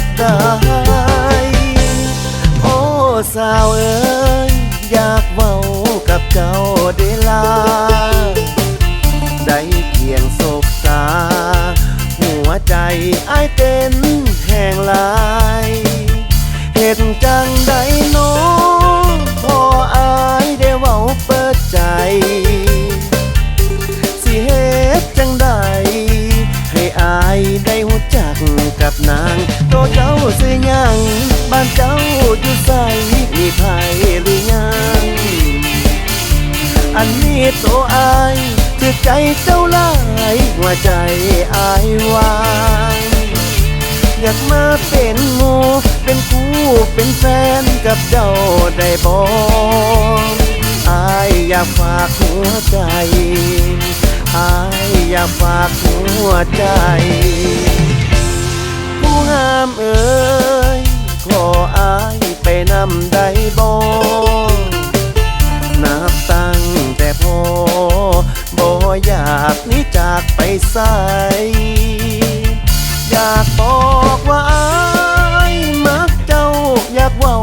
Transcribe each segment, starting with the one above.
ดได้โอ้สาวเอ๋ยอยากเว้ากับเจ้าได้ลา ได้เพียงศบตา หัวใจไอเต้นแห่งลา อันนี้ตัวอายถือใจเจ้าลายหัวใจอายวางอยากมาเป็นหมูเป็นคู่เป็นแฟนกับเจ้าได้บอกอายอยากฝากหัวใจอายอยากฝากหัวใจ ใส อยากบอกว่าอายมักเจ้าอยากเว้า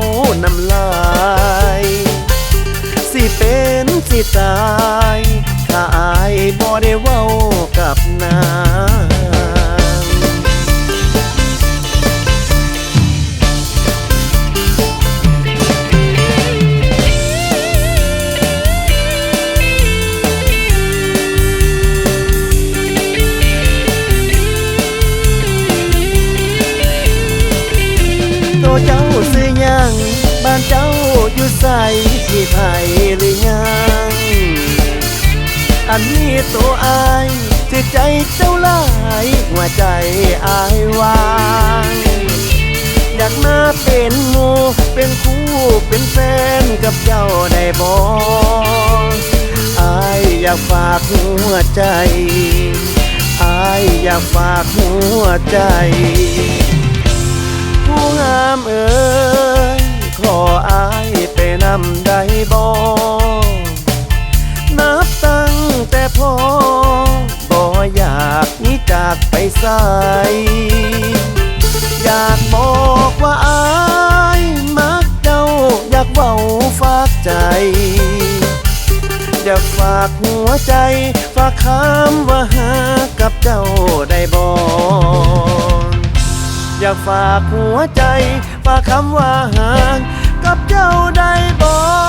น้ำลาย สิเป็นสิตาย ถ้าอายบ่ได้เว้ากับนา ตัวอายที่ใจเจ้าหลายหัวใจอายวางอยากมาเป็นหมูเป็นคู่เป็นแฟนกับเจ้าได้บออายอยากฝากหัวใจอายอยากฝากหัวใจผู้งามเอ๋ยขออายไปนำได้บ่ากไปใสอยากบอกว่าอายมักเจ้า อยากเว้าฝากใจ อยากฝากหัวใจ ฝากคำว่าหากับเจ้าได้บ่อยากฝากหัวใจ ฝากคำว่าห่างกับเจ้าได้บอก